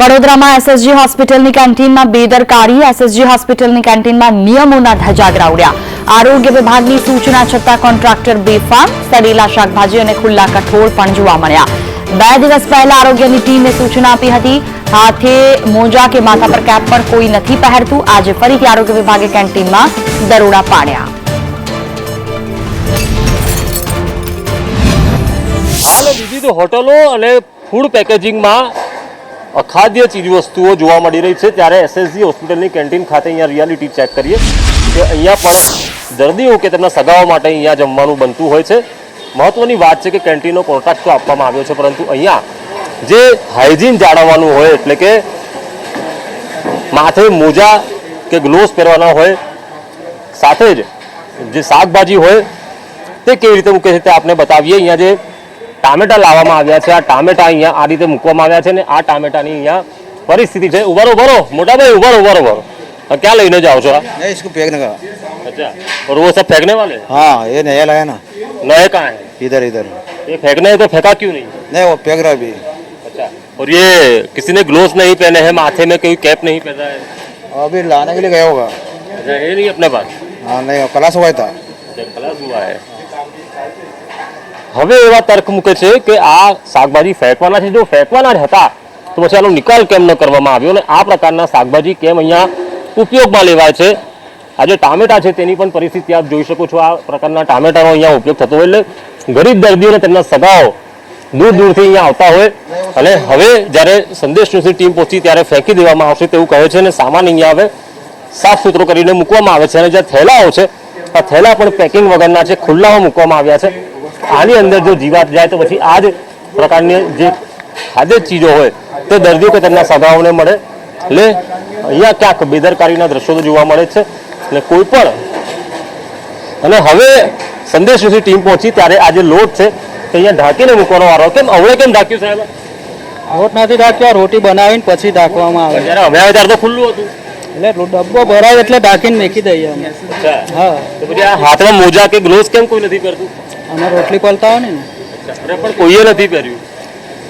વડોદરામાં એસએસજી હોસ્પિટલની કેન્ટીનમાં બેદરકારી. એસએસજી હોસ્પિટલની કેન્ટીનમાં નિયમોના ધજાગરા ઉડ્યા. આરોગ્ય વિભાગની સૂચના છતાં કોન્ટ્રાક્ટર બેફામ, સડેલા શાકભાજી અને ખુલ્લા કઠોળ પણ જોવા મળ્યા. બે દિવસ પહેલા આરોગ્યની ટીમે સૂચના આપી હતી, હાથે મોજા કે માથા પર કેપ પણ કોઈ નથી પહેરતું. આજે ફરીથી આરોગ્ય વિભાગે કેન્ટીનમાં દરોડા પાડ્યા. હાલ, વિવિધ હોટલો અને ફૂડ પેકેજિંગમાં અખાદ્ય ચીજવસ્તુઓ જોવા મળી રહી છે. ત્યારે એસએસજી હોસ્પિટલની કેન્ટીન ખાતે અહીંયા રિયાલિટી ચેક કરીએ. કે અહીંયા પણ દર્દીઓ કે તેમના સગાઓ માટે અહીંયા જમવાનું બનતું હોય છે. મહત્વની વાત છે કે કેન્ટીનનો કોન્ટ્રાક્ટ તો આપવામાં આવ્યો છે, પરંતુ અહીંયા જે હાઇજીન જાળવવાનું હોય, એટલે કે માથે મોજા કે ગ્લોવ્સ પહેરવાના હોય, સાથે જ જે શાકભાજી હોય, તે કેવી રીતે મૂકે છે તે આપણે બતાવીએ. અહીંયા જે ટામેટા લાવવામાં આવ્યા છે આ ટામેટા અહીંયા આ રીતે મૂકવામાં આવ્યા છે ને આ ટામેટાની અહીંયા પરિસ્થિતિ છે ઉભારો ઉભારો મોટા ભાઈ ઉભારો ઉભારો ઉભારો આ ક્યાં લઈને જાઓ છો આ नहीं इसको फेंकने का अच्छा और वो सब फेंकने वाले हाँ ये नया लगा ना नए कहाँ है इधर इधर ये फेंकने हैं तो फेंका क्यों नहीं नहीं वो फेंक रहा अभी अच्छा और ये किसी ने ग्लोव्स नहीं पहने हैं माथे में कोई कैप नहीं पहना है अभी लाने के लिए गया होगा अच्छा ये नहीं अपने पास हाँ नहीं क्लास हुआ था જે ખલાસ હુઆ હે હવે એવા તર્ક મૂકે છે કે આ શાકભાજી ફેંકવાના છે. જો ફેંકવાના જ હતા, તો પછી આનો નિકાલ કેમ ન કરવામાં આવ્યો? અને આ પ્રકારના શાકભાજી કેમ અહીંયા ઉપયોગમાં લેવાય છે? આ જે ટામેટા છે તેની પણ પરિસ્થિતિ આપ જોઈ શકો છો. આ પ્રકારના ટામેટાનો અહીંયા ઉપયોગ થતો હોય એટલે ગરીબ દર્દીઓને તેમના સગાઓ દૂર દૂરથી અહીંયા આવતા હોય. અને હવે જ્યારે સંદેશ ન્યૂઝની ટીમ પહોંચી ત્યારે ફેંકી દેવામાં આવશે તેવું કહે છે અને સામાન અહીંયા હવે સાફ સુથરો કરીને મૂકવામાં આવે છે. અને જે થેલાઓ છે, આ થેલા પણ પેકિંગ વગરના છે, ખુલ્લામાં મૂકવામાં આવ્યા છે. આની અંદર જો જીવાત જાય તો પછી આ જ પ્રકારની જે ખાદ્ય ચીજો હોય તે દર્દીઓ કે તેમના સભાઓને મળે. એટલે અહીંયા ક્યાંક બેદરકારીના દ્રશ્યો તો જોવા મળે છે. અને કોઈ પણ અને હવે સંદેશ સુધી ટીમ પહોંચી ત્યારે આ જે લોટ છે તે અહીંયા ઢાંકીને મૂકવાનો વારો. કેમ? અવળે કેમ ઢાંક્યું સાહેબ લોટ નથી ઢાંક્યો રોટી બનાવીને પછી ઢાંકવામાં આવે. જ્યારે અમે આવે ત્યારે તો ખુલ્લું હતું. એટલે ડબ્બો ભરાય એટલે ઢાંકીને મેકી દઈએ અમે. હા. હાથમાં મોજા કે ગ્લોવ્સ કેમ કોઈ નથી પહેરતું? અમે રોટલી પલતા હોય ને અરે પણ કોઈએ નથી પહેર્યું?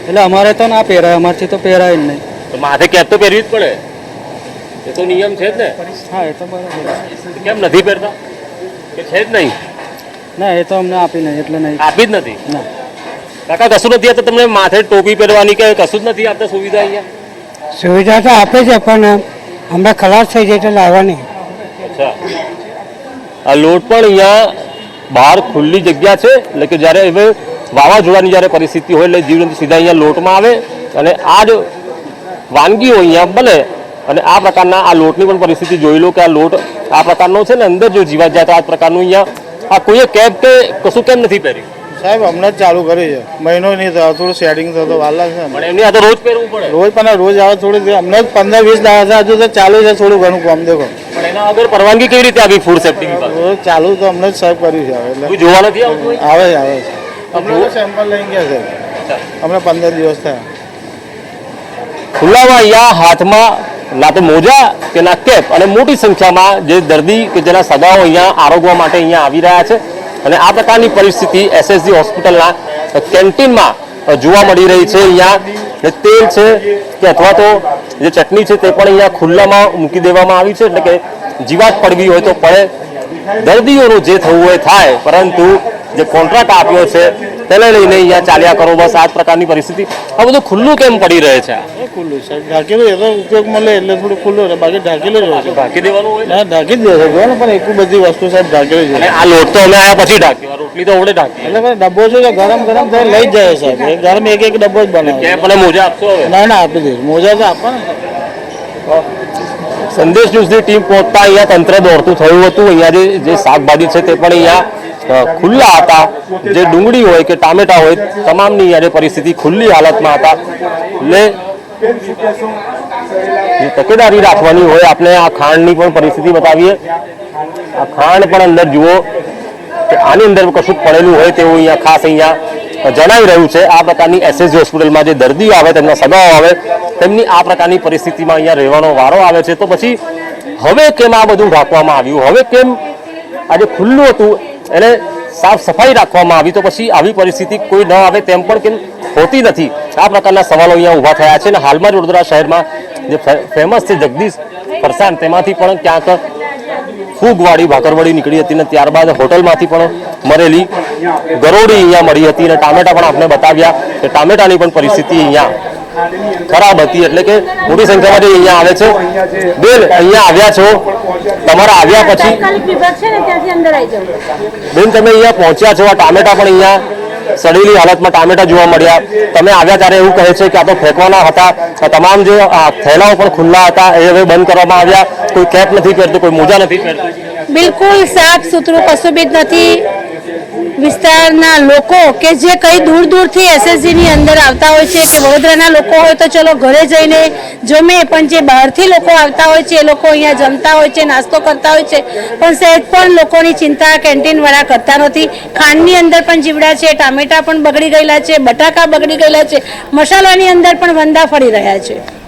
એટલે અમારે તો ના પહેરાય અમારથી તો પહેરાય જ નહીં. તો માથે કેપ તો પહેરવી જ પડે. એ તો નિયમ છે જ ને. હા એ તો બરાબર કેમ નથી પહેરતા? કે છે જ નહીં? ના એ તો અમને આપી નહીં એટલે નહીં. આપી જ નથી? ના. કાકા કશું નથી? આપતા તમને માથે ટોપી પહેરવાની કે કશું જ નથી? આપતા સુવિધા અહીંયા? સુવિધા તો આપે છે પણ હમણાં ખલાસ થઈ જાય તો લાવવાની. અચ્છા. આ લોટ પણ અહીંયા બહાર ખુલ્લી જગ્યા છે. એટલે કે જ્યારે હવે વાવાઝોડાની જ્યારે પરિસ્થિતિ હોય એટલે જીવજંતુ સીધા અહીંયા લોટમાં આવે અને આ જ વાનગીઓ અહીંયા બને. અને આ પ્રકારના આ લોટની પણ પરિસ્થિતિ જોઈ લો કે આ લોટ આ પ્રકારનો છે ને અંદર જો જીવાત જાય તો આ પ્રકારનું અહીંયા આ કોઈએ કેબ કે કશું કેમ નથી પહેર્યું? સાહેબ હમણાં જ ચાલુ કરી છે. મહિનો નહીં થયો થોડું સેટિંગ થતો વાર લાગશે પણ એમની આ તો રોજ પહેરવું પડે. રોજ પણ રોજ આવે થોડી હમણાં જ પંદર વીસ દાડા હજુ તો ચાલુ છે થોડું ઘણું કામ દેખો. એના વગર પરવાનગી કેવી રીતે આવી ફૂડ સેફ્ટી વિભાગ? ચાલુ તો અમને જ સાહેબ કર્યું છે એટલે જોવા નથી આવતું આવે છે આવે છે. અમને સેમ્પલ લઈ ગયા છે. અમને પંદર દિવસ થયા. ખુલ્લામાં અહીંયા હાથમાં ના તો મોજા કે ના કેપ અને મોટી સંખ્યામાં જે દર્દી કે જેના સગાઓ અહીંયા આરોગવા માટે અહીંયા આવી રહ્યા છે અને આ પ્રકારની પરિસ્થિતિ એસએસજી હોસ્પિટલના કેન્ટીનમાં જોવા મળી રહી છે અહીંયા. તેલ છે કે અથવા તો જે ચટણી છે તે પણ અહીંયા ખુલ્લામાં મૂકી દેવામાં આવી છે એટલે કે જીવાત પડવી હોય તો પડે. દર્દીઓનું જે થવું હોય થાય પરંતુ જે કોન્ટ્રાક્ટ આપ્યો છે તેને લઈને અહીંયા ચાલ્યા કરો. બસ આ પ્રકારની પરિસ્થિતિ. આ બધું ખુલ્લું કેમ પડી રહે છે? આ? ખુલ્લું ઢાંકેલું તો ઉપયોગમાં એટલે થોડું ખુલ્લું રહે. બાકી ઢાંકેલું જ હોય ઢાંકી દેવાનું હોય ના? ઢાંકી જ દે છે. પણ એટલી બધી વસ્તુ સાહેબ ઢાંકેલી છે. આ લોટ તો અમે આયા પછી રોટલી તો ઢાંકી એટલે ડબ્બો છે ગરમ ગરમ લઈ જ જાય સાહેબ. ગરમ એક એક ડબ્બો જ બનાવે. અને મોજા આપશો ના ના આપી દઈશ. મોજા તો આપવાના સંદેશ ન્યૂઝની ટીમ પહોંચતા અહીંયા તંત્ર દોડતું થયું હતું. અહીંયા જે શાકભાજી છે તે પણ અહીંયા ખુલ્લા હતા. જે ડુંગળી હોય કે ટામેટા હોય, તમામની અહીંયા પરિસ્થિતિ ખુલ્લી હાલતમાં હતા. એટલે તકેદારી રાખવાની હોય, આપણે આ ખાંડની પણ પરિસ્થિતિ બતાવીએ. આ ખાંડ પણ અંદર જુઓ કે આની અંદર કશું પડેલું હોય તેવું અહીંયા ખાસ અહીંયા જણાવી રહ્યું છે. આ પ્રકારની એસએસજી હોસ્પિટલમાં જે દર્દીઓ આવે, તેમના સગાઓ આવે તેમની આ પ્રકારની પરિસ્થિતિમાં અહીંયા રહેવાનો વારો આવે છે. તો પછી હવે કેમ આ બધું રાખવામાં આવ્યું? હવે કેમ આજે ખુલ્લું હતું? એને સાફ સફાઈ રાખવામાં આવી. તો પછી આવી પરિસ્થિતિ કોઈ ન આવે તેમ પણ કેમ હોતી નથી. આ પ્રકારના સવાલો અહીંયા ઊભા થયા છે. અને હાલમાં જ વડોદરા શહેરમાં જે ફેમસ છે જગદીશ ફરસાણ તેમાંથી પણ ક્યાંક ફૂગવાળી ભાકરવાળી નીકળી હતી ને ત્યારબાદ હોટલમાંથી પણ મરેલી ગરોળી અહીંયા મળી હતી. અને ટામેટા પણ આપણે બતાવ્યા કે ટામેટાની પણ પરિસ્થિતિ અહીંયા ખરાબ હતી એટલે કે મોટી સંખ્યામાં જે અહીંયા આવે છે બેન અહીંયા આવ્યા છો તમારા આવ્યા પછી તાત્કાલિક વિભાગ છે ને ત્યાંથી અંદર આવી જાવ બેન તમે અહીંયા પહોંચ્યા છો આ ટામેટા પણ અહીંયા સડેલી હાલતમાં ટામેટા જોવા મળ્યા. તમે આવ્યા ત્યારે એવું કહે છે કે આ તો ફેંકવાના હતા. તમામ જે આ થેલાઓ પણ ખુલ્લા હતા એ હવે બંધ કરવામાં આવ્યા. કોઈ કેપ નથી પહેરતું કોઈ મોજા નથી પહેરતું. બિલકુલ સાફ સુથરું કશું બી નથી. વિસ્તારના લોકો કે જે કઈ દૂર દૂરથી એસએસજી ની અંદર આવતા હોય છે કે વડોદરાના લોકો હોય તો ચલો ઘરે જઈને જમે, પણ જે બહારથી લોકો આવતા હોય છે, એ લોકો અહીંયા જમતા હોય છે, નાસ્તો કરતા હોય છે, પણ સહેજ પણ લોકોની ચિંતા કેન્ટીન વાળા કરતા નથી. ખાંડની અંદર પણ જીવડા છે, ટામેટા પણ બગડી ગયેલા છે, બટાકા બગડી ગયેલા છે, મસાલાની અંદર પણ વંદા ફરી રહ્યા છે.